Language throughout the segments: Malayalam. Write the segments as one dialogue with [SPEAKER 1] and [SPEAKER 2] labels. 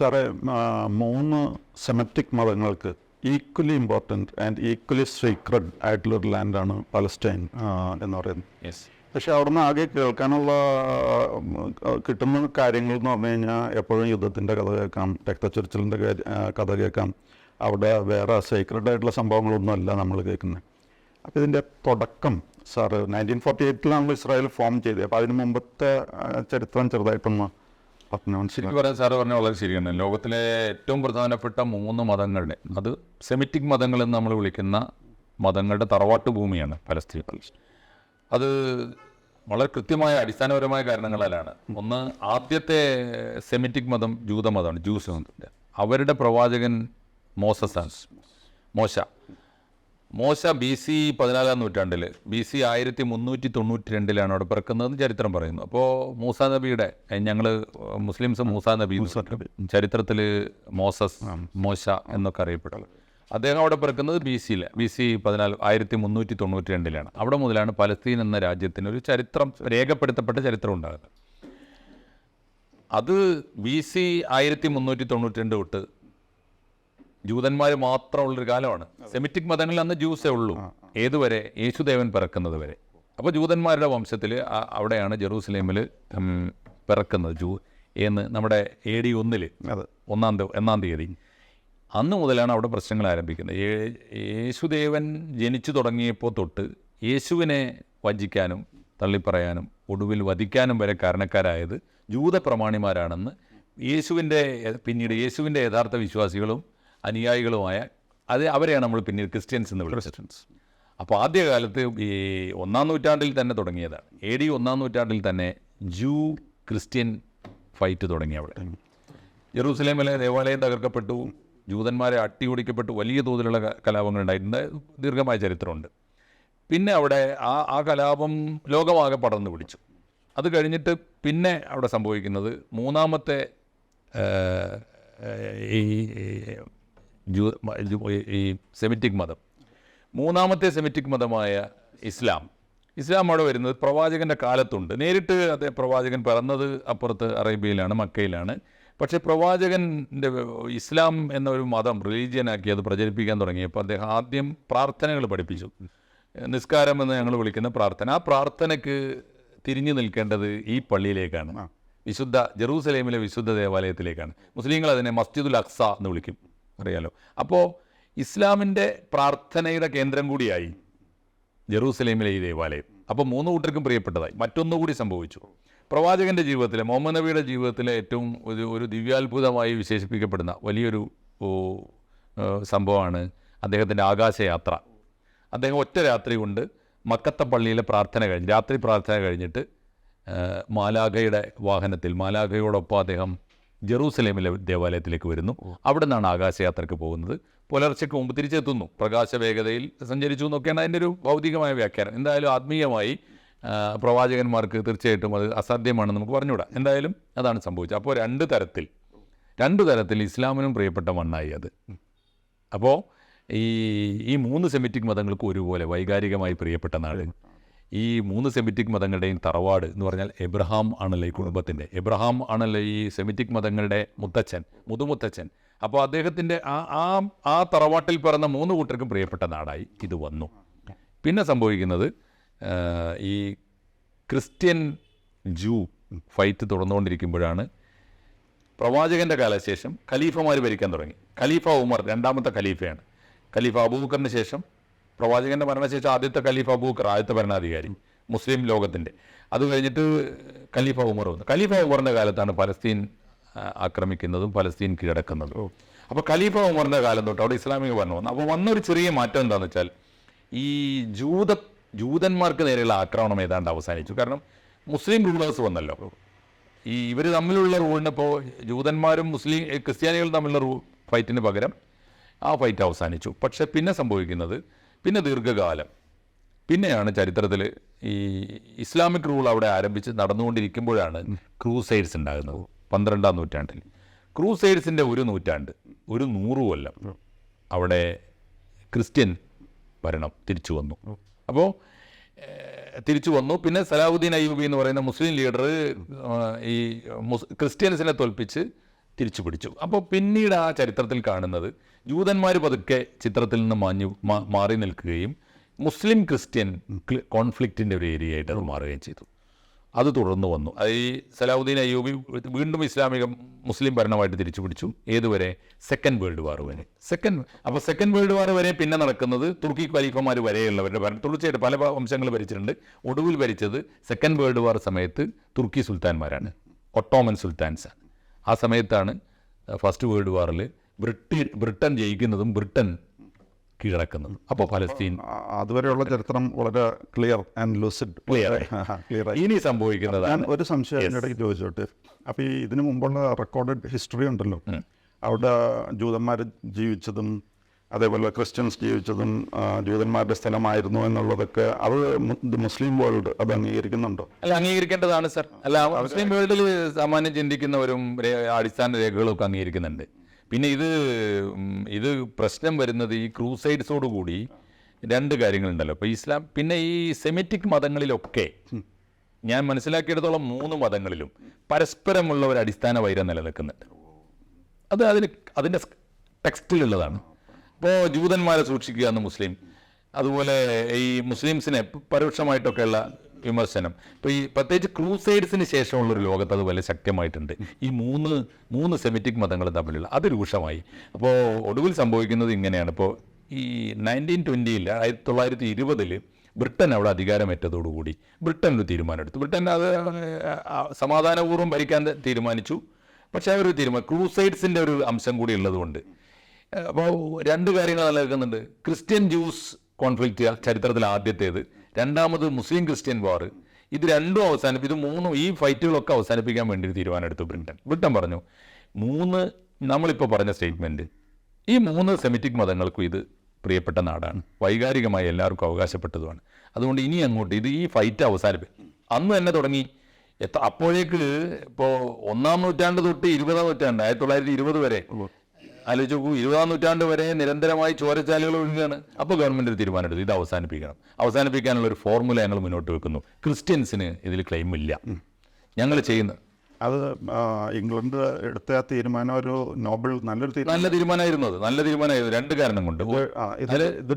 [SPEAKER 1] സാറേ മൂന്ന് semitic മതങ്ങൾക്ക് equally important and equally sacred ആയിട്ടുള്ളൊരു ലാൻഡാണ് പലസ്റ്റൈൻ എന്ന് പറയുന്നത്.
[SPEAKER 2] യെസ്
[SPEAKER 1] പക്ഷെ അവിടുന്ന് ആകെ കേൾക്കാനുള്ള കിട്ടുന്ന കാര്യങ്ങൾ എന്ന് പറഞ്ഞു കഴിഞ്ഞാൽ എപ്പോഴും യുദ്ധത്തിന്റെ കഥ കേൾക്കാം രക്തച്ചൊരിച്ചിലിന്റെ കഥ കേൾക്കാം. അവിടെ വേറെ സീക്രഡ് ആയിട്ടുള്ള സംഭവങ്ങളൊന്നുമല്ല നമ്മൾ കേൾക്കുന്നത്. അപ്പോൾ ഇതിന്റെ തുടക്കം സാറ് നയന്റീൻ ഫോർട്ടി എയ്റ്റിലാണല്ലോ ഇസ്രായേൽ ഫോം ചെയ്തത്. അപ്പോൾ അതിന് മുമ്പത്തെ ചരിത്രം ചെറുതായിട്ടൊന്ന്
[SPEAKER 2] ശരിക്കും പറയാൻ സാറ് പറഞ്ഞ വളരെ ശരിയാണ്. ലോകത്തിലെ ഏറ്റവും പ്രധാനപ്പെട്ട മൂന്ന് മതങ്ങളുടെ അത് സെമിറ്റിക് മതങ്ങൾ എന്ന് നമ്മൾ വിളിക്കുന്ന മതങ്ങളുടെ തറവാട്ട് ഭൂമിയാണ് പലസ്തീൻ. അത് വളരെ കൃത്യമായ അടിസ്ഥാനപരമായ കാരണങ്ങളാലാണ്. ഒന്ന് ആദ്യത്തെ സെമിറ്റിക് മതം ജൂതമതമാണ് ജൂസ് അവരുടെ പ്രവാചകൻ മോസസ് മോശ. മോശ ബി സി പതിനാലാം നൂറ്റാണ്ടിൽ ബി സി ആയിരത്തി മുന്നൂറ്റി തൊണ്ണൂറ്റി രണ്ടിലാണ് അവിടെ പിറക്കുന്നതെന്ന് ചരിത്രം പറയുന്നു. അപ്പോൾ മൂസാ നബിയുടെ ഞങ്ങൾ മുസ്ലിംസ് മൂസാ നബി ചരിത്രത്തിൽ മോസസ് മോശ എന്നൊക്കെ അറിയപ്പെടുന്നത് അദ്ദേഹം അവിടെ പിറക്കുന്നത് ബി സിയിലെ ബി സി പതിനാല് ആയിരത്തി മുന്നൂറ്റി തൊണ്ണൂറ്റി രണ്ടിലാണ് അവിടെ മുതലാണ് പലസ്തീൻ എന്ന രാജ്യത്തിന് ഒരു ചരിത്രം രേഖപ്പെടുത്തപ്പെട്ട ചരിത്രം ഉണ്ടാകുന്നത്. അത് ബി സി ആയിരത്തി മുന്നൂറ്റി തൊണ്ണൂറ്റി രണ്ട് തൊട്ട് ജൂതന്മാർ മാത്രമുള്ളൊരു കാലമാണ്. സെമിറ്റിക് മതങ്ങളിൽ അന്ന് ജ്യൂസേ ഉള്ളൂ. ഏതുവരെ? യേശുദേവൻ പിറക്കുന്നത് വരെ. അപ്പോൾ ജൂതന്മാരുടെ വംശത്തിൽ അവിടെയാണ് ജെറൂസലേമിൽ പിറക്കുന്നത് ജൂ എന്ന് നമ്മുടെ എ ഡി ഒന്നിൽ ഒന്നാം ഒന്നാം തീയതി. അന്ന് മുതലാണ് അവിടെ പ്രശ്നങ്ങൾ ആരംഭിക്കുന്നത്. യേശുദേവൻ ജനിച്ചു തുടങ്ങിയപ്പോൾ തൊട്ട് യേശുവിനെ വഞ്ചിക്കാനും തള്ളിപ്പറയാനും ഒടുവിൽ വധിക്കാനും വരെ കാരണക്കാരായത് ജൂത പ്രമാണിമാരാണെന്ന് യേശുവിന്റെ പിന്നീട് യേശുവിന്റെ യഥാർത്ഥ വിശ്വാസികളും അനുയായികളുമായ അത് അവരെയാണ് നമ്മൾ പിന്നീട് ക്രിസ്ത്യൻസ് എന്ന് വിളിച്ചത്. അപ്പോൾ ആദ്യകാലത്ത് ഈ ഒന്നാം നൂറ്റാണ്ടിൽ തന്നെ തുടങ്ങിയതാണ്. എ ഡി ഒന്നാം നൂറ്റാണ്ടിൽ തന്നെ ജൂ ക്രിസ്ത്യൻ ഫൈറ്റ് തുടങ്ങി അവിടെ. ജെറൂസലേമിലെ ദേവാലയം തകർക്കപ്പെട്ടു ജൂതന്മാരെ അട്ടിയോടിക്കപ്പെട്ടു വലിയ തോതിലുള്ള കലാപങ്ങൾ ഉണ്ടായിട്ടുണ്ട്. ദീർഘമായ ചരിത്രമുണ്ട്. പിന്നെ അവിടെ ആ ആ കലാപം ലോകമാകെ പടർന്നു പിടിച്ചു. അത് കഴിഞ്ഞിട്ട് പിന്നെ അവിടെ സംഭവിക്കുന്നത് മൂന്നാമത്തെ ഈ ജൂ ഈ സെമിറ്റിക് മതം. മൂന്നാമത്തെ സെമിറ്റിക് മതമായ ഇസ്ലാം. ഇസ്ലാം അവിടെ വരുന്നത് പ്രവാചകന്റെ കാലത്തുണ്ട്. നേരിട്ട് അദ്ദേഹം പ്രവാചകൻ പറഞ്ഞത് അപ്പുറത്ത് അറേബ്യയിലാണ് മക്കയിലാണ്. പക്ഷേ പ്രവാചകന്റെ ഇസ്ലാം എന്ന ഒരു മതം റിലീജിയനാക്കി അത് പ്രചരിപ്പിക്കാൻ തുടങ്ങിയപ്പോൾ അദ്ദേഹം ആദ്യം പ്രാർത്ഥനകൾ പഠിപ്പിച്ചു. നിസ്കാരം എന്ന് ഞങ്ങൾ വിളിക്കുന്ന പ്രാർത്ഥന. ആ പ്രാർത്ഥനയ്ക്ക് തിരിഞ്ഞു നിൽക്കേണ്ടത് ഈ പള്ളിയിലേക്കാണ്. വിശുദ്ധ ജെറൂസലേമിലെ വിശുദ്ധ ദേവാലയത്തിലേക്കാണ്. മുസ്ലിങ്ങൾ അതിനെ മസ്ജിദുൽ അക്സ എന്ന് വിളിക്കും. അറിയാലോ. അപ്പോൾ ഇസ്ലാമിന്റെ പ്രാർത്ഥനയുടെ കേന്ദ്രം കൂടിയായി ജെറൂസലേമിലെ ഈ ദേവാലയം. അപ്പോൾ മൂന്ന് കൂട്ടർക്കും പ്രിയപ്പെട്ടതായി. മറ്റൊന്നുകൂടി സംഭവിച്ചു. പ്രവാചകന്റെ ജീവിതത്തിലെ മുഹമ്മദ് നബിയുടെ ജീവിതത്തിലെ ഏറ്റവും ഒരു ഒരു ദിവ്യാത്ഭുതമായി വിശേഷിപ്പിക്കപ്പെടുന്ന വലിയൊരു സംഭവമാണ് അദ്ദേഹത്തിന്റെ ആകാശയാത്ര. അദ്ദേഹം ഒറ്റ രാത്രി കൊണ്ട് മക്കത്ത പള്ളിയിലെ പ്രാർത്ഥന കഴിഞ്ഞ് രാത്രി പ്രാർത്ഥന കഴിഞ്ഞിട്ട് മാലാഖയുടെ വാഹനത്തിൽ മാലാഖയോടൊപ്പം അദ്ദേഹം ജെറൂസലേമിലെ ദേവാലയത്തിലേക്ക് വരുന്നു. അവിടെ നിന്നാണ് ആകാശയാത്രയ്ക്ക് പോകുന്നത്. പുലർച്ചയ്ക്ക് മുമ്പ് തിരിച്ചെത്തുന്നു. പ്രകാശ വേഗതയിൽ സഞ്ചരിച്ചു എന്നൊക്കെയാണ് അതിന്റെ ഒരു ഭൗതികമായ വ്യാഖ്യാനം. എന്തായാലും ആത്മീയമായി പ്രവാചകന്മാർക്ക് തീർച്ചയായിട്ടും അത് അസാധ്യമാണെന്ന് നമുക്ക് പറഞ്ഞുകൂടാ. എന്തായാലും അതാണ് സംഭവിച്ചത്. അപ്പോൾ രണ്ട് തരത്തിൽ രണ്ട് തരത്തിൽ ഇസ്ലാമിനും പ്രിയപ്പെട്ട മണ്ണായി അത്. അപ്പോൾ ഈ ഈ മൂന്ന് സെമിറ്റിക് മതങ്ങൾക്കും ഒരുപോലെ വൈകാരികമായി പ്രിയപ്പെട്ട നാട്. ഈ മൂന്ന് സെമിറ്റിക് മതങ്ങളുടെയും തറവാട് എന്ന് പറഞ്ഞാൽ എബ്രഹാം ആണല്ലോ ഈ കുടുംബത്തിന്റെ. എബ്രഹാം ആണല്ലോ ഈ സെമിറ്റിക് മതങ്ങളുടെ മുത്തച്ഛൻ മുതുമുത്തച്ഛൻ. അപ്പോൾ അദ്ദേഹത്തിന്റെ ആ ആ ആ തറവാട്ടിൽ പിറന്ന മൂന്ന് കൂട്ടർക്കും പ്രിയപ്പെട്ട നാടായി ഇത് വന്നു. പിന്നെ സംഭവിക്കുന്നത് ഈ ക്രിസ്ത്യൻ ജൂ ഫൈറ്റ് തുടർന്നുകൊണ്ടിരിക്കുമ്പോഴാണ് പ്രവാചകന്റെ കാലശേഷം ഖലീഫമാർ ഭരിക്കാൻ തുടങ്ങി. ഖലീഫ ഉമർ രണ്ടാമത്തെ ഖലീഫയാണ്. ഖലീഫ അബൂബക്കറിന് ശേഷം പ്രവാചകന്റെ മരണശേഷം ആദ്യത്തെ ഖലീഫ അബൂബക്കർ ആദ്യത്തെ ഭരണാധികാരി മുസ്ലിം ലോകത്തിന്റെ. അത് കഴിഞ്ഞിട്ട് ഖലീഫ ഉമർ വന്നു. ഖലീഫ ഉമറിന്റെ കാലത്താണ് പലസ്തീൻ ആക്രമിക്കുന്നതും പലസ്തീൻ കീഴടക്കുന്നതും. അപ്പോൾ ഖലീഫ ഉമറിന്റെ കാലം തൊട്ട് അവിടെ ഇസ്ലാമിക ഭരണം വന്നു. അപ്പോൾ വന്നൊരു ചെറിയ മാറ്റം എന്താണെന്ന് വെച്ചാൽ ഈ ജൂത ജൂതന്മാർക്ക് നേരെയുള്ള ആക്രമണം ഏതാണ്ട് അവസാനിച്ചു. കാരണം മുസ്ലിം റൂളേഴ്സ് വന്നല്ലോ. ഈ ഇവർ തമ്മിലുള്ള റൂളിനിപ്പോൾ ജൂതന്മാരും മുസ്ലിം ക്രിസ്ത്യാനികളും തമ്മിലുള്ള റൂ ഫൈറ്റിന് പകരം ആ ഫൈറ്റ് അവസാനിച്ചു. പക്ഷെ പിന്നെ സംഭവിക്കുന്നത് പിന്നെ ദീർഘകാലം. പിന്നെയാണ് ചരിത്രത്തിൽ ഈ ഇസ്ലാമിക് റൂൾ അവിടെ ആരംഭിച്ച് നടന്നുകൊണ്ടിരിക്കുമ്പോഴാണ് ക്രൂസൈഡ്സ് ഉണ്ടാകുന്നത് പന്ത്രണ്ടാം നൂറ്റാണ്ടിൽ. ക്രൂസൈഡ്സിന്റെ ഒരു നൂറ്റാണ്ട് ഒരു നൂറ് കൊല്ലം അവിടെ ക്രിസ്ത്യൻ ഭരണം തിരിച്ചു വന്നു. അപ്പോൾ തിരിച്ചു വന്നു. പിന്നെ സലാഹുദ്ദീൻ അയ്യൂബി എന്ന് പറയുന്ന മുസ്ലിം ലീഡർ ഈ ക്രിസ്ത്യൻസിനെ തോൽപ്പിച്ച് തിരിച്ചു പിടിച്ചു അപ്പോൾ പിന്നീട് ആ ചരിത്രത്തിൽ കാണുന്നത് ജൂതന്മാർ പതുക്കെ ചിത്രത്തിൽ നിന്ന് മാഞ്ഞു മാറി നിൽക്കുകയും മുസ്ലിം ക്രിസ്ത്യൻ കോൺഫ്ലിക്റ്റിന്റെ ഒരു ഏരിയ ആയിട്ട് അത് മാറുകയും ചെയ്തു. അത് തുടർന്ന് വന്നു. അത് ഈ സലാഹുദ്ദീൻ അയ്യൂബി വീണ്ടും ഇസ്ലാമിക മുസ്ലിം ഭരണമായിട്ട് തിരിച്ചു പിടിച്ചു. ഏതുവരെ? സെക്കൻഡ് വേൾഡ് വാർ വരെ. സെക്കൻഡ് അപ്പോൾ സെക്കൻഡ് വേൾഡ് വാർ വരെ പിന്നെ നടക്കുന്നത് തുർക്കി ഖലീഫമാർ വരെയുള്ളവരുടെ ഭരണം. തുടർച്ചയായിട്ട് പല വംശങ്ങൾ ഭരിച്ചിട്ടുണ്ട്. ഒടുവിൽ ഭരിച്ചത് സെക്കൻഡ് വേൾഡ് വാർ സമയത്ത് തുർക്കി സുൽത്താൻമാരാണ്. ഒട്ടോമൻ സുൽത്താൻസാണ് ആ സമയത്താണ് ഫസ്റ്റ് വേൾഡ് വാറിൽ ബ്രിട്ടൻ ബ്രിട്ടൻ ജയിക്കുന്നതും ബ്രിട്ടൻ കീഴടക്കുന്നതും. അപ്പോൾ ഫലസ്തീൻ
[SPEAKER 1] അതുവരെയുള്ള ചരിത്രം വളരെ clear and lucid clear clear
[SPEAKER 2] ഇനി സംഭവിക്കുന്നത്
[SPEAKER 1] ഞാൻ ഒരു സംശയം അതിന്റെ ഇടയ്ക്ക് ചോദിച്ചോട്ടെ? അപ്പോൾ ഈ ഇതിനു മുമ്പുള്ള റെക്കോർഡഡ് ഹിസ്റ്ററി ഉണ്ടല്ലോ. അവിടെ ജൂതന്മാർ ജീവിച്ചതും അതേപോലെ ക്രിസ്ത്യൻസ് ജീവിച്ചതും ജൂതന്മാരുടെ സ്ഥലമായിരുന്നു എന്നുള്ളതൊക്കെ അത് മുസ്ലിം വേൾഡ് അത് അംഗീകരിക്കുന്നുണ്ടോ?
[SPEAKER 2] അല്ല അംഗീകരിക്കേണ്ടതാണ് സർ അല്ല മുസ്ലിം വേൾഡിൽ സാമാന്യം ചിന്തിക്കുന്നവരും അടിസ്ഥാന രേഖകളും ഒക്കെ അംഗീകരിക്കുന്നുണ്ട്. പിന്നെ ഇത് ഇത് പ്രശ്നം വരുന്നത് ഈ ക്രൂസൈഡ്സോട് കൂടി രണ്ട് കാര്യങ്ങളുണ്ടല്ലോ. അപ്പോൾ ഇസ്ലാം പിന്നെ ഈ സെമിറ്റിക് മതങ്ങളിലൊക്കെ ഞാൻ മനസ്സിലാക്കിയെടുത്തോളം മൂന്ന് മതങ്ങളിലും പരസ്പരമുള്ള ഒരു അടിസ്ഥാന വൈരം നിലനിൽക്കുന്നുണ്ട്. അത് അതിന് അതിന്റെ ടെക്സ്റ്റിലുള്ളതാണ്. ഇപ്പോൾ ജൂതന്മാരെ സൂക്ഷിക്കുക എന്ന് മുസ്ലിം. അതുപോലെ ഈ മുസ്ലിംസിനെ പരോക്ഷമായിട്ടൊക്കെയുള്ള വിമർശനം. ഇപ്പോൾ ഈ പ്രത്യേകിച്ച് ക്രൂസൈഡ്സിന് ശേഷമുള്ള ഒരു ലോകത്ത് അത് വലിയ ശക്തമായിട്ടുണ്ട്. ഈ മൂന്ന് മൂന്ന് സെമിറ്റിക് മതങ്ങൾ തമ്മിലുള്ള അത് രൂക്ഷമായി. അപ്പോൾ ഒടുവിൽ സംഭവിക്കുന്നത് ഇങ്ങനെയാണ്. ഇപ്പോൾ ഈ നയന്റീൻ ട്വന്റിയിൽ ആയിരത്തി തൊള്ളായിരത്തി ഇരുപതിൽ ബ്രിട്ടൻ അവിടെ അധികാരമേറ്റതോടുകൂടി ബ്രിട്ടൻ ഒരു തീരുമാനമെടുത്തു. ബ്രിട്ടൻ അത് സമാധാനപൂർവം ഭരിക്കാൻ തീരുമാനിച്ചു. പക്ഷേ ഒരു തീരുമാനം ക്രൂസൈഡ്സിന്റെ ഒരു അംശം കൂടി ഉള്ളതുകൊണ്ട്. അപ്പോൾ രണ്ട് കാര്യങ്ങൾ നിലനിൽക്കുന്നുണ്ട്. ക്രിസ്ത്യൻ ജ്യൂസ് കോൺഫ്ലിക്റ്റ് ചരിത്രത്തിൽ ആദ്യത്തേത് രണ്ടാമത് മുസ്ലിം ക്രിസ്ത്യൻ വാർ. ഇത് രണ്ടും അവസാനിപ്പി ഇത് മൂന്നും ഈ ഫൈറ്റുകളൊക്കെ അവസാനിപ്പിക്കാൻ വേണ്ടി ഒരു തീരുമാനമെടുത്തു ബ്രിട്ടൻ. ബ്രിട്ടൻ പറഞ്ഞു മൂന്ന് നമ്മളിപ്പോൾ പറഞ്ഞ സ്റ്റേറ്റ്മെന്റ് ഈ മൂന്ന് സെമിറ്റിക് മതങ്ങൾക്കും ഇത് പ്രിയപ്പെട്ട നാടാണ്. വൈകാരികമായി എല്ലാവർക്കും അവകാശപ്പെട്ടതുമാണ്. അതുകൊണ്ട് ഇനി അങ്ങോട്ട് ഇത് ഈ ഫൈറ്റ് അവസാനിപ്പിക്കും അന്ന് തന്നെ തുടങ്ങി. എത്ര അപ്പോഴേക്ക് ഇപ്പോൾ ഒന്നാം നൂറ്റാണ്ട് തൊട്ട് ഇരുപതാം നൂറ്റാണ്ട് ആയിരത്തി തൊള്ളായിരത്തി ഇരുപത് വരെ ആലോചിച്ച് നോക്കൂ ഇരുപതാം നൂറ്റാണ്ട് വരെ നിരന്തരമായി ചോരച്ചാലുകൾ ഒഴുകുകയാണ്. അപ്പോൾ ഗവൺമെന്റ് ഒരു തീരുമാനമെടുത്തു. ഇത് അവസാനിപ്പിക്കണം. അവസാനിപ്പിക്കാനുള്ള ഒരു ഫോർമുല ഞങ്ങൾ മുന്നോട്ട് വെക്കുന്നു. ക്രിസ്ത്യൻസിന് ഇതിൽ ക്ലെയിം ഇല്ല. ഞങ്ങൾ ചെയ്യുന്ന
[SPEAKER 1] അത് ഇംഗ്ലണ്ട് എടുത്ത ആ തീരുമാനം ഒരു നോബിൾ നല്ലൊരു തീരുമാനം.
[SPEAKER 2] നല്ല തീരുമാനമായിരുന്നു അത്. നല്ല തീരുമാനമായിരുന്നു. രണ്ട് കാരണം കൊണ്ട്.
[SPEAKER 1] ഇത്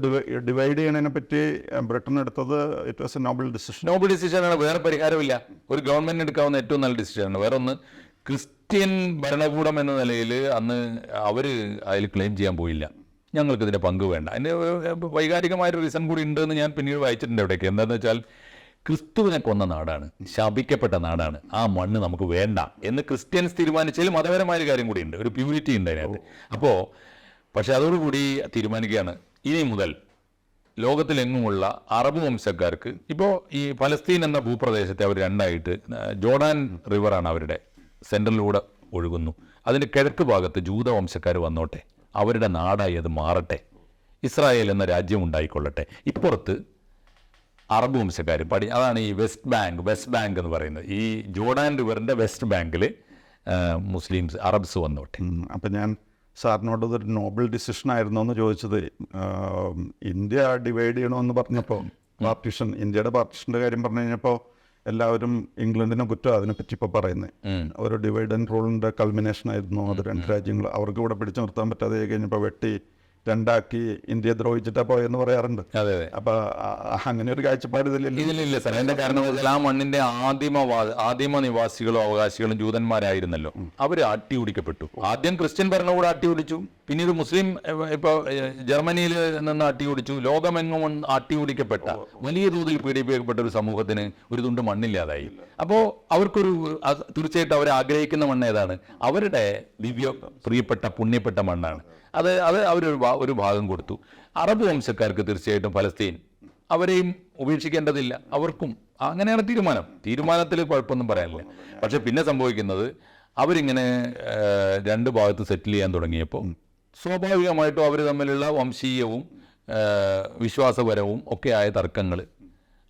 [SPEAKER 1] ഡിവൈഡ് ചെയ്യണതിനെ പറ്റി ബ്രിട്ടൻ എടുത്തത് it was a noble decision
[SPEAKER 2] noble ഡിസിഷനാണ് വേറെ പരിഹാരമില്ല. ഒരു ഗവൺമെന്റ് എടുക്കാവുന്ന ഏറ്റവും നല്ല ഡിസിഷനാണ് വേറെ ഒന്ന് ക്രിസ്ത്യൻ ഭരണകൂടം എന്ന നിലയിൽ അന്ന് അവർ അതിൽ ക്ലെയിം ചെയ്യാൻ പോയില്ല. ഞങ്ങൾക്ക് ഇതിന്റെ പങ്ക് വേണ്ട. അതിന്റെ വൈകാരികമായൊരു റീസൺ കൂടി ഉണ്ടെന്ന് ഞാൻ പിന്നീട് വായിച്ചിട്ടുണ്ട് അവിടേക്ക് എന്താണെന്ന് വെച്ചാൽ ക്രിസ്തുവിനെ കൊന്ന നാടാണ് ശാപിക്കപ്പെട്ട നാടാണ്. ആ മണ്ണ് നമുക്ക് വേണ്ട എന്ന് ക്രിസ്ത്യൻസ് തീരുമാനിച്ചതിൽ മതപരമായ ഒരു കാര്യം കൂടിയുണ്ട് ഒരു പ്യൂരിറ്റി ഉണ്ട് അതിനകത്ത്. അപ്പോൾ പക്ഷെ അതോടുകൂടി തീരുമാനിക്കുകയാണ്. ഇനി മുതൽ ലോകത്തിലെങ്ങുമുള്ള അറബ് വംശക്കാർക്ക് ഇപ്പോൾ ഈ ഫലസ്തീൻ എന്ന ഭൂപ്രദേശത്തെ അവർ രണ്ടായിട്ട് ജോർഡാൻ റിവറാണ് അവരുടെ സെൻട്രലിലൂടെ ഒഴുകുന്നു. അതിന്റെ കിഴക്ക് ഭാഗത്ത് ജൂത വംശക്കാർ വന്നോട്ടെ. അവരുടെ നാടായി അത് മാറട്ടെ. ഇസ്രായേൽ എന്ന രാജ്യം ഉണ്ടായിക്കൊള്ളട്ടെ. ഇപ്പുറത്ത് അറബ് വംശക്കാർ പടി അതാണ് ഈ വെസ്റ്റ് ബാങ്ക് വെസ്റ്റ് ബാങ്ക് എന്ന് പറയുന്നത്. ഈ ജോർഡാൻ റിവറിന്റെ വെസ്റ്റ് ബാങ്കിൽ മുസ്ലിംസ് അറബ്സ് വന്നോട്ടെ.
[SPEAKER 1] അപ്പം ഞാൻ സാറിനോട് ഇതൊരു നോബൽ ഡിസിഷൻ ആയിരുന്നു എന്ന് ചോദിച്ചത്. ഇന്ത്യ ഡിവൈഡ് ചെയ്യണമെന്ന് പറഞ്ഞപ്പോൾ പാർട്ടീഷൻ ഇന്ത്യയുടെ പാർട്ടീഷന്റെ കാര്യം പറഞ്ഞു കഴിഞ്ഞപ്പോൾ എല്ലാവരും ഇംഗ്ലണ്ടിനെ കുറ്റം അതിനെപ്പറ്റി ഇപ്പോൾ പറയുന്നത് ഒരു ഡിവൈഡ് ആൻഡ് റൂളിന്റെ കൾമിനേഷൻ ആയിരുന്നു. അത് രണ്ട് രാജ്യങ്ങൾ അവർക്ക് ഇവിടെ പിടിച്ചു നിർത്താൻ പറ്റാതെ കഴിഞ്ഞപ്പോൾ വെട്ടി രണ്ടാക്കി ഇന്ത്യ ദ്രോഹിച്ചിട്ടാ പോയെന്ന് പറയാറുണ്ട്.
[SPEAKER 2] അതെ അതെ.
[SPEAKER 1] അപ്പൊ അങ്ങനെ ഒരു കാഴ്ചപ്പാട് ഇതിലില്ല.
[SPEAKER 2] ഇതിലില്ല സാർ. എന്റെ കാരണം ആ മണ്ണിന്റെ ആദിമ ആദിമ നിവാസികളും അവകാശികളും ജൂതന്മാരായിരുന്നല്ലോ. അവർ അട്ടിയോടിക്കപ്പെട്ടു ആദ്യം ക്രിസ്ത്യൻ ഭരണകൂടം അട്ടിയോടിച്ചു പിന്നീട് മുസ്ലിം ഇപ്പൊ ജർമ്മനിയിൽ നിന്ന് അട്ടിയോടിച്ചു ലോകമെങ്ങും ആട്ടി അട്ടിയോടിക്കപ്പെട്ട വലിയ തോതിൽ പീഡിപ്പിക്കപ്പെട്ട ഒരു സമൂഹത്തിന് ഒരു തുണ്ട് മണ്ണില്ലാതായി. അപ്പോൾ അവർക്കൊരു തീർച്ചയായിട്ടും അവർ ആഗ്രഹിക്കുന്ന മണ്ണ് ഏതാണ്? അവരുടെ ദിവ്യ പ്രിയപ്പെട്ട പുണ്യപ്പെട്ട മണ്ണാണ്. അത് അത് അവരൊരു ഒരു ഭാഗം കൊടുത്തു. അറബ് വംശക്കാർക്ക് തീർച്ചയായിട്ടും ഫലസ്തീൻ അവരെയും ഉപേക്ഷിക്കേണ്ടതില്ല. അവർക്കും അങ്ങനെയാണ് തീരുമാനം. തീരുമാനത്തിൽ കുഴപ്പമൊന്നും പറയാനില്ല. പക്ഷെ പിന്നെ സംഭവിക്കുന്നത് അവരിങ്ങനെ രണ്ട് ഭാഗത്ത് സെറ്റിൽ ചെയ്യാൻ തുടങ്ങിയപ്പോൾ സ്വാഭാവികമായിട്ടും അവർ തമ്മിലുള്ള വംശീയവും വിശ്വാസപരവും ഒക്കെ ആയ തർക്കങ്ങൾ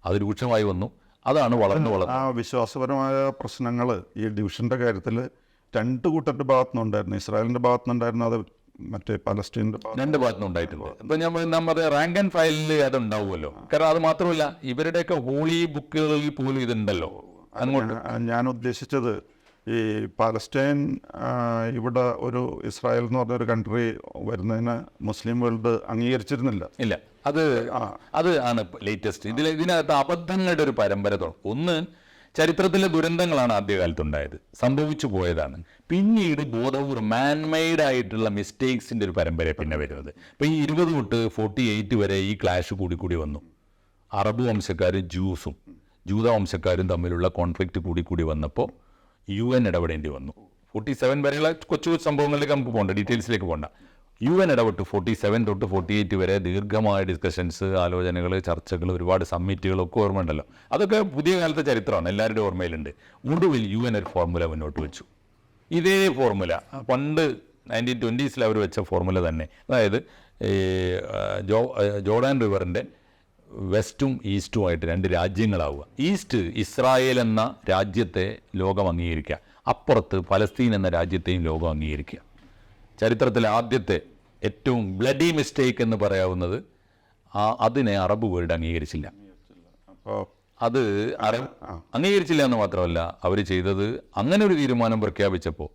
[SPEAKER 2] അത് രൂക്ഷമായി വന്നു. അതാണ് വളർന്നു വളർന്നു
[SPEAKER 1] ആ വിശ്വാസപരമായ പ്രശ്നങ്ങൾ ഈ ഡിവിഷന്റെ കാര്യത്തിൽ രണ്ട് കൂട്ടരുടെ ഭാഗത്തുനിന്നുണ്ടായിരുന്നു. ഇസ്രായേലിന്റെ ഭാഗത്തുനിന്നുണ്ടായിരുന്നു അത് മറ്റേ പലസ്റ്റീനിന്റെ
[SPEAKER 2] രണ്ട് ഭാഗത്തുനിന്ന് ഉണ്ടായിട്ടുണ്ട്. ഇപ്പൊ ഞാൻ നമ്മുടെ റാങ്ക് ആൻഡ് ഫയലിൽ അത് ഉണ്ടാവുമല്ലോ കാരണം അത് മാത്രമല്ല ഇവരുടെയൊക്കെ ഹോളി ബുക്കുകളിൽ പോലും ഇതുണ്ടല്ലോ. അങ്ങോട്ട്.
[SPEAKER 1] ഞാൻ- ഞാൻ ഉദ്ദേശിച്ചത് ഈ പാലസ്റ്റൈൻ ഇവിടെ ഒരു ഇസ്രായേൽ എന്ന് പറഞ്ഞ ഒരു കൺട്രി വരുന്നതിന് മുസ്ലിം വേൾഡ് അംഗീകരിച്ചിരുന്നില്ല.
[SPEAKER 2] ഇല്ല. അത് അത് ആണ് ലേറ്റസ്റ്റ് ഇതിൽ ഇതിനകത്ത് അബദ്ധങ്ങളുടെ ഒരു പരമ്പര തുടങ്ങും. ഒന്ന് ചരിത്രത്തിലെ ദുരന്തങ്ങളാണ് ആദ്യകാലത്ത് ഉണ്ടായത് സംഭവിച്ചു പോയതാണ്. പിന്നീട് ബോധപൂർവം മാൻമെയ്ഡ് ആയിട്ടുള്ള മിസ്റ്റേക്സിന്റെ ഒരു പരമ്പര പിന്നെ വരുന്നത്. അപ്പോൾ ഈ ഇരുപത് തൊട്ട് ഫോർട്ടി എയ്റ്റ് വരെ ഈ ക്ലാഷ് കൂടി കൂടി വന്നു. അറബ് വംശക്കാരും ജൂസും ജൂത വംശക്കാരും തമ്മിലുള്ള കോൺഫ്ലിക്റ്റ് കൂടി കൂടി വന്നപ്പോൾ യു എൻ ഇടപെടേണ്ടി വന്നു. ഫോർട്ടി സെവൻ വരെയുള്ള കൊച്ചു കൊച്ചു സംഭവങ്ങളിലേക്ക് നമുക്ക് പോകണ്ട ഡീറ്റെയിൽസിലേക്ക് പോകണ്ട യു എൻ ഇടപെട്ട്. ഫോർട്ടി സെവൻ തൊട്ട് ഫോർട്ടി എയ്റ്റ് വരെ ദീർഘമായ ഡിസ്കഷൻസ് ആലോചനകൾ ചർച്ചകൾ ഒരുപാട് സമ്മിറ്റുകളൊക്കെ ഓർമ്മയുണ്ടല്ലോ. അതൊക്കെ പുതിയ കാലത്തെ ചരിത്രമാണ്. എല്ലാവരുടെയും ഓർമ്മയിലുണ്ട്. ഒടുവിൽ യു എൻ ഒരു ഫോർമുല മുന്നോട്ട് വെച്ചു. ഇതേ ഫോർമുല പണ്ട് നയന്റീൻ ട്വന്റീസിൽ അവർ വെച്ച ഫോർമുല തന്നെ. അതായത് ജോ ജോർഡാൻ റിവറിന്റെ വെസ്റ്റും ഈസ്റ്റുമായിട്ട് രണ്ട് രാജ്യങ്ങളാവുക. ഈസ്റ്റ് ഇസ്രായേൽ എന്ന രാജ്യത്തെ ലോകം അംഗീകരിക്കുക. അപ്പുറത്ത് ഫലസ്തീൻ എന്ന രാജ്യത്തെയും ലോകം അംഗീകരിക്കുക. ചരിത്രത്തിലെ ആദ്യത്തെ ഏറ്റവും ബ്ലഡി മിസ്റ്റേക്ക് എന്ന് പറയാവുന്നത് ആ അതിനെ അറബ് വേൾഡ് അംഗീകരിച്ചില്ല.
[SPEAKER 1] അപ്പോൾ
[SPEAKER 2] അത് അറബ് അംഗീകരിച്ചില്ല എന്ന് മാത്രമല്ല അവർ ചെയ്തത് അങ്ങനെ ഒരു തീരുമാനം പ്രഖ്യാപിച്ചപ്പോൾ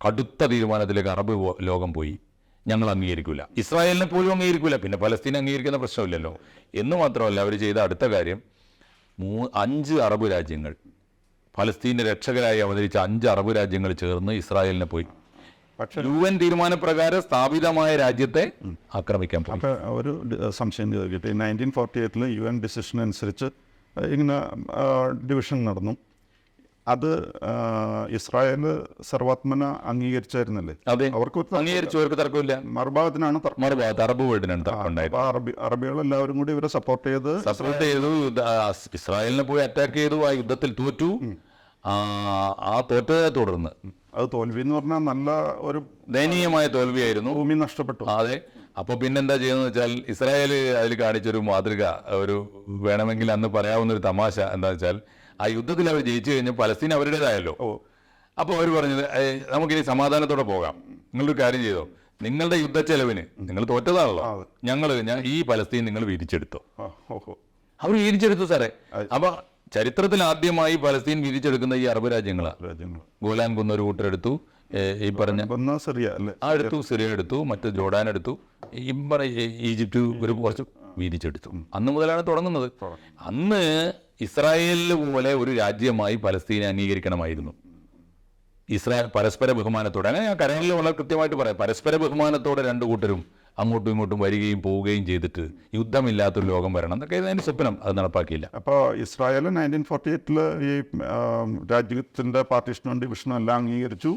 [SPEAKER 2] കടുത്ത തീരുമാനത്തിലേക്ക് അറബ് ലോകം പോയി. ഞങ്ങൾ അംഗീകരിക്കില്ല ഇസ്രായേലിനെ പോലും അംഗീകരിക്കില്ല പിന്നെ പലസ്തീൻ അംഗീകരിക്കുന്ന പ്രശ്നമില്ലല്ലോ. എന്ന് മാത്രമല്ല അവർ ചെയ്ത അടുത്ത കാര്യം മൂ അഞ്ച് അറബ് രാജ്യങ്ങൾ ഫലസ്തീന്റെ രക്ഷകരായി അവതരിച്ച അഞ്ച് അറബ് രാജ്യങ്ങൾ ചേർന്ന് ഇസ്രായേലിനെ പോയി.
[SPEAKER 1] പക്ഷേ
[SPEAKER 2] യു എൻ തീരുമാനപ്രകാരം സ്ഥാപിതമായ രാജ്യത്തെ ആക്രമിക്കാൻ
[SPEAKER 1] അപ്പോൾ ഒരു സംശയം കിട്ടി. നയന്റീൻ ഫോർട്ടി എയ്റ്റിൽ യു എൻ ഡിസിഷൻ അനുസരിച്ച് ഇങ്ങനെ ഡിവിഷൻ നടന്നു. അത് ഇസ്രായേൽ സർവാത്മന അംഗീകരിച്ചായിരുന്നല്ലേ?
[SPEAKER 2] അതെ.
[SPEAKER 1] അവർക്ക് അംഗീകരിച്ചു.
[SPEAKER 2] അവർക്ക് തർക്കമില്ല.
[SPEAKER 1] മറുഭാഗത്തിനാണ്
[SPEAKER 2] മറുഭാഗത്ത് അറബ് വേർഡിനാണ് തർക്കം അറബികൾ
[SPEAKER 1] എല്ലാവരും അറബി കൂടി ഇവരെ സപ്പോർട്ട് ചെയ്ത്
[SPEAKER 2] സപ്പോർട്ട് ചെയ്തു. ഇസ്രായേലിനെ പോയി അറ്റാക്ക് ചെയ്തു. ആ യുദ്ധത്തിൽ തോറ്റു. ആ, ആ തോറ്റതെ തുടർന്ന്.
[SPEAKER 1] അത് തോൽവി എന്ന് പറഞ്ഞാൽ നല്ല ഒരു
[SPEAKER 2] ദയനീയമായ തോൽവിയായിരുന്നു.
[SPEAKER 1] ഭൂമി നഷ്ടപ്പെട്ടു.
[SPEAKER 2] അതെ. അപ്പൊ പിന്നെന്താ ചെയ്യുന്നത് വെച്ചാൽ ഇസ്രായേൽ അതിൽ കാണിച്ചൊരു മാതൃക ഒരു വേണമെങ്കിൽ അന്ന് പറയാവുന്ന ഒരു തമാശ എന്താ വെച്ചാൽ ആ യുദ്ധത്തിൽ അവർ ജയിച്ചു കഴിഞ്ഞാൽ പലസ്തീൻ അവരുടേതായല്ലോ. അപ്പോൾ അവർ പറഞ്ഞത് നമുക്കിനി സമാധാനത്തോടെ പോകാം. നിങ്ങളൊരു കാര്യം ചെയ്തോ. നിങ്ങളുടെ യുദ്ധ ചെലവിന് നിങ്ങൾ തോറ്റതാണല്ലോ. ഞങ്ങൾ ഞാൻ ഈ പലസ്തീൻ നിങ്ങൾ വീതിച്ചെടുത്തോ. അവർ വീതിച്ചെടുത്തു സാറേ. അപ്പൊ ചരിത്രത്തിൽ ആദ്യമായി പലസ്തീൻ വീതിച്ചെടുക്കുന്ന ഈ അറബ് രാജ്യങ്ങളാണ്
[SPEAKER 1] രാജ്യങ്ങൾ
[SPEAKER 2] ഗോലാൻ കുന്ന ഒരു കൂട്ടരെടുത്തു. ഈ പറഞ്ഞ
[SPEAKER 1] സിറിയ അല്ലേ?
[SPEAKER 2] ആ എടുത്തു സിറിയ എടുത്തു മറ്റ് ജോർഡാൻ എടുത്തു. ഈ പറഞ്ഞ ഈജിപ്റ്റ് ഒരു കുറച്ച് വീതിച്ചെടുത്തു അന്ന് മുതലാണ് തുടങ്ങുന്നത്. അന്ന് ഇസ്രായേലിൽ പോലെ ഒരു രാജ്യമായി പലസ്തീനെ അംഗീകരിക്കണമായിരുന്നു. ഇസ്രായേൽ പരസ്പര ബഹുമാനത്തോടെ. അങ്ങനെ ഞാൻ കരങ്ങളിൽ വളരെ കൃത്യമായിട്ട് പറയാം. പരസ്പര ബഹുമാനത്തോടെ രണ്ടു കൂട്ടരും അങ്ങോട്ടും ഇങ്ങോട്ടും വരികയും പോവുകയും ചെയ്തിട്ട് യുദ്ധമില്ലാത്തൊരു ലോകം വരണം എന്നൊക്കെ അതിന് സ്വപ്നം അത് നടപ്പാക്കിയില്ല.
[SPEAKER 1] അപ്പോൾ ഇസ്രായേൽ നയന്റീൻ ഫോർട്ടി എയ്റ്റിൽ ഈ രാജ്യത്തിന്റെ പാർട്ടീഷനും ഡിവിഷനും എല്ലാം അംഗീകരിച്ചു.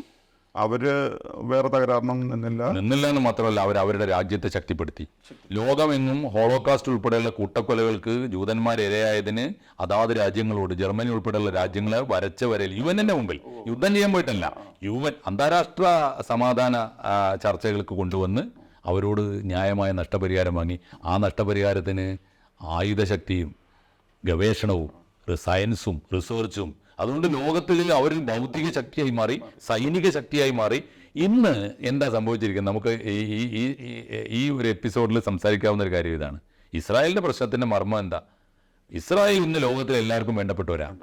[SPEAKER 1] അവർ വേറെ തകരാറിനൊന്നും നിന്നില്ല.
[SPEAKER 2] നിന്നില്ല എന്ന് മാത്രമല്ല അവർ അവരുടെ രാജ്യത്തെ ശക്തിപ്പെടുത്തി. ലോകമെങ്ങും ഹോളോകാസ്റ്റ് ഉൾപ്പെടെയുള്ള കൂട്ടക്കൊലകൾക്ക് ജൂതന്മാർ ഇരയായതിന് അതാത് രാജ്യങ്ങളോട് ജർമ്മനി ഉൾപ്പെടെയുള്ള രാജ്യങ്ങളെ വരച്ച വരയിൽ യു എന്നിന്റെ മുമ്പിൽ യുദ്ധം ചെയ്യാൻ പോയിട്ടല്ല. യു അന്താരാഷ്ട്ര സമാധാന ചർച്ചകൾക്ക് കൊണ്ടുവന്ന് അവരോട് ന്യായമായ നഷ്ടപരിഹാരം വാങ്ങി. ആ നഷ്ടപരിഹാരത്തിന് ആയുധശക്തിയും ഗവേഷണവും സയൻസും റിസർച്ചും അതുകൊണ്ട് ലോകത്തിൽ അവർ ഭൗതിക ശക്തിയായി മാറി സൈനിക ശക്തിയായി മാറി. ഇന്ന് എന്താ സംഭവിച്ചിരിക്കുന്നത്? നമുക്ക് ഈ ഈ ഈ- ഒരു എപ്പിസോഡിൽ സംസാരിക്കാവുന്ന ഒരു കാര്യം ഇതാണ്. ഇസ്രായേലിന്റെ പ്രശ്നത്തിന്റെ മർമ്മം എന്താ? ഇസ്രായേൽ ഇന്ന് ലോകത്തിൽ എല്ലാവർക്കും വേണ്ടപ്പെട്ടവരാണ്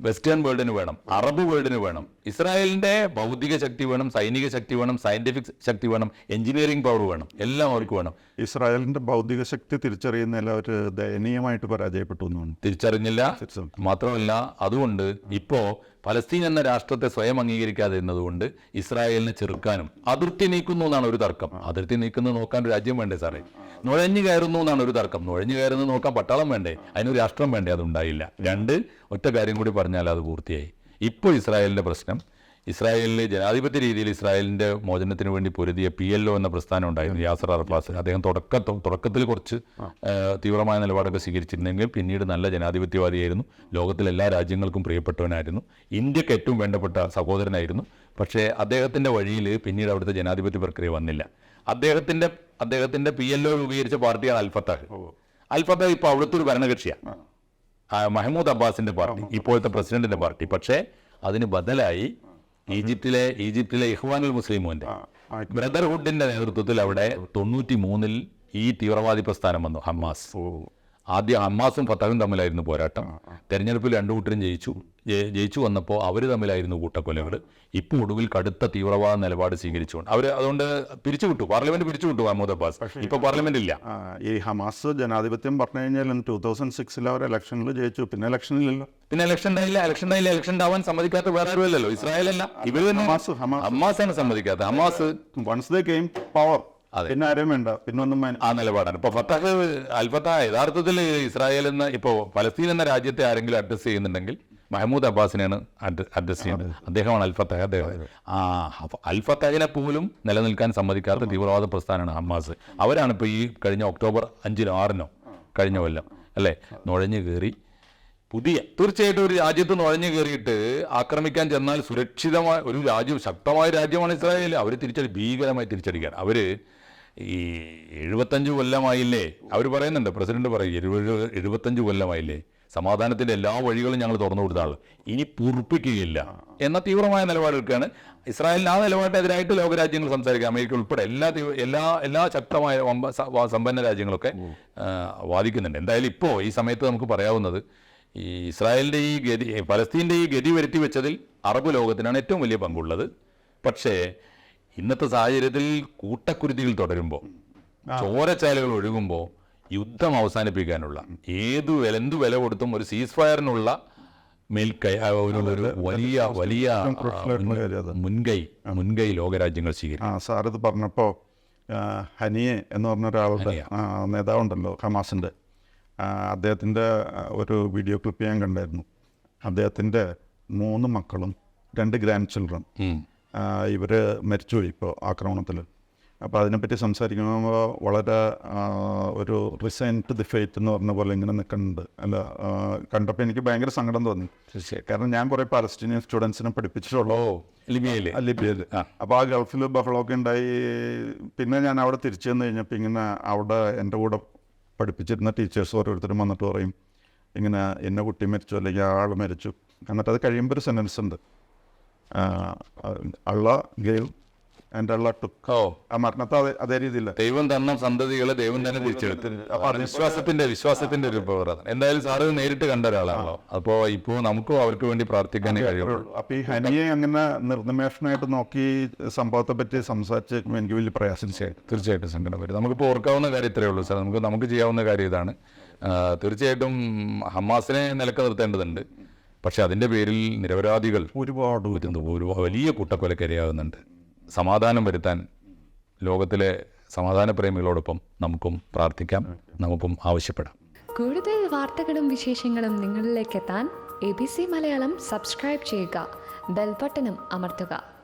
[SPEAKER 2] വെസ്റ്റേൺ വേൾഡിന് വേണം അറബ് വേൾഡിന് വേണം. ഇസ്രായേലിന്റെ ഭൗതിക ശക്തി വേണം സൈനിക ശക്തി വേണം സയന്റിഫിക് ശക്തി വേണം എഞ്ചിനീയറിംഗ് പവർ വേണം. എല്ലാം അവർക്ക് വേണം.
[SPEAKER 1] ഇസ്രായേലിന്റെ ഭൗതിക ശക്തി തിരിച്ചറിയുന്നതിൽ അവർ ദയനീയമായിട്ട് പരാജയപ്പെട്ടു എന്നാണ്.
[SPEAKER 2] തിരിച്ചറിഞ്ഞില്ല. മാത്രമല്ല അതുകൊണ്ട് ഇപ്പോ ഫലസ്തീൻ എന്ന രാഷ്ട്രത്തെ സ്വയം അംഗീകരിക്കാതെ എന്നതുകൊണ്ട് ഇസ്രായേലിനെ ചെറുക്കാനും അതിർത്തി നീക്കുന്നു എന്നാണ് ഒരു തർക്കം. അതിർത്തി നീക്കുന്നത് നോക്കാൻ രാജ്യം വേണ്ടേ സാറേ? നുഴഞ്ഞു കയറുന്നു എന്നാണ് ഒരു തർക്കം. നുഴഞ്ഞു കയറുന്നത് നോക്കാൻ പട്ടാളം വേണ്ടേ? അതിനൊരു രാഷ്ട്രം വേണ്ടേ? അതുണ്ടായില്ല. രണ്ട് ഒറ്റ കാര്യം കൂടി പറഞ്ഞാൽ അത് പൂർത്തിയായി. ഇപ്പോൾ ഇസ്രായേലിന്റെ പ്രശ്നം. ഇസ്രായേലിലെ ജനാധിപത്യ രീതിയിൽ ഇസ്രായേലിന്റെ മോചനത്തിന് വേണ്ടി പൊരുതിയ പി എൽ ഒ എന്ന പ്രസ്ഥാനം ഉണ്ടായിരുന്നു യാസർ അറഫാസ് അദ്ദേഹം തുടക്ക തുടക്കത്തിൽ കുറച്ച് തീവ്രമായ നിലപാടൊക്കെ സ്വീകരിച്ചിരുന്നെങ്കിൽ പിന്നീട് നല്ല ജനാധിപത്യവാദിയായിരുന്നു. ലോകത്തിലെ എല്ലാ രാജ്യങ്ങൾക്കും പ്രിയപ്പെട്ടവനായിരുന്നു. ഇന്ത്യയ്ക്ക് ഏറ്റവും വേണ്ടപ്പെട്ട സഹോദരനായിരുന്നു. പക്ഷേ അദ്ദേഹത്തിന്റെ വഴിയിൽ പിന്നീട് അവിടുത്തെ ജനാധിപത്യ പ്രക്രിയ വന്നില്ല. അദ്ദേഹത്തിന്റെ അദ്ദേഹത്തിന്റെ പി എൽ ഒ രൂപീകരിച്ച പാർട്ടിയാണ് അൽഫത്താഹ്. അൽഫത്താഹ് ഇപ്പോൾ അവിടുത്തെ ഒരു ഭരണകക്ഷിയാണ്. മഹമ്മൂദ് അബ്ബാസിന്റെ പാർട്ടി ഇപ്പോഴത്തെ പ്രസിഡന്റിന്റെ പാർട്ടി. പക്ഷേ അതിന് ബദലായി ഈജിപ്തിലെ ഈജിപ്തിലെ ഇഹ്വാനുൽ മുസ്ലിമോന്റെ ബ്രദർഹുഡിന്റെ നേതൃത്വത്തിൽ അവിടെ തൊണ്ണൂറ്റി മൂന്നിൽ ഈ തീവ്രവാദി പ്രസ്ഥാനം വന്നു ഹമാസ് ആദ്യം അമ്മാസും ഫത്താഹും തമ്മിലായിരുന്നു പോരാട്ടം. തെരഞ്ഞെടുപ്പിൽ രണ്ടു കൂട്ടരും ജയിച്ചു. ജയിച്ചു വന്നപ്പോൾ അവർ തമ്മിലായിരുന്നു കൂട്ടക്കൊലകൾ ഇപ്പോൾ ഒടുവിൽ കടുത്ത തീവ്രവാദ നിലപാട് സ്വീകരിച്ചുകൊണ്ട് അവർ അതുകൊണ്ട് പിരിച്ചുവിട്ടു. പാർലമെന്റ് പിരിച്ചുവിട്ടു മഹമ്മൂദ് അബ്ബാസ് ഇപ്പൊ പാർലമെന്റ് ഇല്ല.
[SPEAKER 1] ഈ ഹമാസ് ജനാധിപത്യം പറഞ്ഞു കഴിഞ്ഞാൽ ടൂ തൗസൻഡ് സിക്സിൽ അവർ ഇലക്ഷനിൽ ജയിച്ചു. പിന്നെ ഇലക്ഷനിലല്ലോ
[SPEAKER 2] പിന്നെ ഇലക്ഷൻ ഉണ്ടായില്ല ഇലക്ഷൻ ഉണ്ടായില്ല ഇലക്ഷൻ ഉണ്ടാവാൻ സമ്മതിക്കാത്ത വേറെ ആരുമല്ലല്ലോ? ഇസ്രായേലല്ല ഇവർ തന്നെ
[SPEAKER 1] Hamas Hamas.
[SPEAKER 2] സമ്മതിക്കാത്ത Hamas Hamas
[SPEAKER 1] once the game power. പിന്നെ ആരും വേണ്ട. പിന്നെ ഒന്നും
[SPEAKER 2] ആ നിലപാടാണ്. ഇപ്പൊ ഫത്താഹ് അൽഫത്ത യഥാർത്ഥത്തിൽ ഇസ്രായേൽ എന്ന ഇപ്പോ ഫലസ്തീൻ എന്ന രാജ്യത്തെ ആരെങ്കിലും അഡ്രസ് ചെയ്യുന്നുണ്ടെങ്കിൽ മഹമ്മൂദ് അബ്ബാസിനെയാണ് അഡ്രസ് ചെയ്യുന്നത് അദ്ദേഹമാണ് അൽഫത്താഹ് അദ്ദേഹം. ആ അൽഫത്താഹിനെ അൽ ഫത്താഹിനെ പോലും നിലനിൽക്കാൻ സമ്മതിക്കാത്ത തീവ്രവാദ പ്രസ്ഥാനമാണ് ഹമാസ്. അവരാണ് ഇപ്പോൾ ഈ കഴിഞ്ഞ ഒക്ടോബർ അഞ്ചിനോ ആറിനോ കഴിഞ്ഞ കൊല്ലം അല്ലേ? നുഴഞ്ഞു കയറി പുതിയ തീർച്ചയായിട്ടും ഒരു രാജ്യത്ത് നുഴഞ്ഞു കയറിയിട്ട് ആക്രമിക്കാൻ ചെന്നാൽ സുരക്ഷിതമായ ഒരു രാജ്യം ശക്തമായ രാജ്യമാണ് ഇസ്രായേൽ. അവർ തിരിച്ചടി ഭീകരമായി തിരിച്ചടിക്കാൻ. അവർ ഈ എഴുപത്തഞ്ച് കൊല്ലമായില്ലേ? അവർ പറയുന്നുണ്ട് പ്രസിഡന്റ് പറയും എഴുപത് എഴുപത്തഞ്ച് കൊല്ലമായില്ലേ? സമാധാനത്തിന്റെ എല്ലാ വഴികളും ഞങ്ങൾ തുറന്നു കൊടുത്താണ് ഇനി പൊറുപ്പിക്കുകയില്ല. എന്ന തീവ്രമായ നിലപാടെടുക്കുകയാണ് ഇസ്രായേലിന് ആ നിലപാടിനെതിരായിട്ട് ലോകരാജ്യങ്ങൾ സംസാരിക്കുക. അമേരിക്ക ഉൾപ്പെടെ എല്ലാ എല്ലാ എല്ലാ ശക്തമായ സമ്പന്ന രാജ്യങ്ങളൊക്കെ വാദിക്കുന്നുണ്ട്. എന്തായാലും ഇപ്പോൾ ഈ സമയത്ത് നമുക്ക് പറയാവുന്നത് ഈ ഇസ്രായേലിന്റെ ഈ ഗതി ഫലസ്തീന്റെ ഈ ഗതി വരുത്തി വെച്ചതിൽ അറബ് ലോകത്തിനാണ് ഏറ്റവും വലിയ പങ്കുള്ളത്. പക്ഷേ ഇന്നത്തെ സാഹചര്യത്തിൽ കൂട്ടക്കുരുതികൾ തുടരുമ്പോൾ ചോരച്ചാലുകൾ ഒഴുകുമ്പോൾ യുദ്ധം അവസാനിപ്പിക്കാനുള്ള ഏത് വില എന്ത് വില കൊടുത്തും ഒരു സീസ് ഫയറിനുള്ള മേൽക്കൈ ആ, ഒരു ഒരു വലിയ വലിയ. മുൻകൈ മുൻകൈ ലോകരാജ്യങ്ങൾ സ്വീകരിക്കും.
[SPEAKER 1] സാർ ഇത് പറഞ്ഞപ്പോൾ ഹനിയെ എന്ന് പറഞ്ഞ ഒരാളുടെ ആ, നേതാവുണ്ടല്ലോ ഹമാസിന്റെ. അദ്ദേഹത്തിന്റെ ഒരു വീഡിയോ ക്ലിപ്പ് ഞാൻ കണ്ടായിരുന്നു. അദ്ദേഹത്തിന്റെ മൂന്ന് മക്കളും രണ്ട് ഗ്രാൻഡ് ചിൽഡ്രൻ. ഇവർ മരിച്ചുപോയി ഇപ്പോൾ ആക്രമണത്തിൽ അപ്പോൾ അതിനെപ്പറ്റി സംസാരിക്കുമ്പോൾ വളരെ ഒരു റിസൈൻ ടു ദി ഫേറ്റ് എന്ന് പറഞ്ഞ പോലെ ഇങ്ങനെ നിൽക്കുന്നുണ്ട്. അല്ല കണ്ടപ്പോൾ എനിക്ക് ഭയങ്കര സങ്കടം തോന്നി. കാരണം ഞാൻ കുറേ പാലസ്റ്റീനിയൻ സ്റ്റുഡൻസിനെ പഠിപ്പിച്ചിട്ടുള്ളൂ.
[SPEAKER 2] ലിബിയയിൽ
[SPEAKER 1] ലിബിയയിൽ അപ്പോൾ ആ. ഗൾഫിൽ ബഹളമൊക്കെ ഉണ്ടായി. പിന്നെ ഞാൻ അവിടെ തിരിച്ചു വന്നു കഴിഞ്ഞപ്പോൾ ഇങ്ങനെ അവിടെ എന്റെ കൂടെ പഠിപ്പിച്ചിരുന്ന ടീച്ചേഴ്സ് ഓരോരുത്തരും വന്നിട്ട് പറയും ഇങ്ങനെ എന്നെ കുട്ടി മരിച്ചു അല്ലെങ്കിൽ ആൾ മരിച്ചു. എന്നിട്ട് അത് കഴിയുമ്പോൾ ഒരു സെന്റൻസ് ഉണ്ട്. Allah gave and Allah took
[SPEAKER 2] ഓ.
[SPEAKER 1] ആ മരണത്തെ അതേ അതേ രീതിയില്ല
[SPEAKER 2] ദൈവം തന്ന സന്തതികളെ ദൈവം തന്നെ തിരിച്ചെടുത്ത് വിശ്വാസത്തിന്റെ വിശ്വാസത്തിന്റെ ഒരു പ്രവർത്തനം എന്തായാലും സാറ് നേരിട്ട് കണ്ട ഒരാളാണല്ലോ. അപ്പോ ഇപ്പോ നമുക്കും അവർക്ക് വേണ്ടി പ്രാർത്ഥിക്കാനേ കഴിയുള്ളൂ.
[SPEAKER 1] അപ്പൊ ഈ ഹനിയെ അങ്ങനെ നിർനിമേഷനായിട്ട് നോക്കി സംഭവത്തെ പറ്റി സംസാരിച്ച് എനിക്ക് വലിയ പ്രയാസം ചെയ്യും
[SPEAKER 2] തീർച്ചയായിട്ടും സങ്കടം വരും. നമുക്കിപ്പോൾ ഓർക്കാവുന്ന കാര്യം ഇത്രയേ ഉള്ളൂ സാർ. നമുക്ക് നമുക്ക് ചെയ്യാവുന്ന കാര്യം ഇതാണ്. തീർച്ചയായിട്ടും ഹമാസിനെ നിലയ്ക്ക് നിർത്തേണ്ടതുണ്ട്. പക്ഷെ അതിന്റെ പേരിൽ നിരപരാധികൾ
[SPEAKER 1] ഒരുപാട്
[SPEAKER 2] വരുന്നു ഒരു വലിയ കൂട്ടക്കൊലക്കിരയാകുന്നുണ്ട് സമാധാനം വരുത്താൻ ലോകത്തിലെ സമാധാന പ്രേമികളോടൊപ്പം നമുക്കും പ്രാർത്ഥിക്കാം നമുക്കും ആവശ്യപ്പെടാം.
[SPEAKER 3] കൂടുതൽ വാർത്തകളും വിശേഷങ്ങളും നിങ്ങളിലേക്ക് എത്താൻ A B C Malayalam subscribe ചെയ്യുക ബെൽബട്ടനും അമർത്തുക.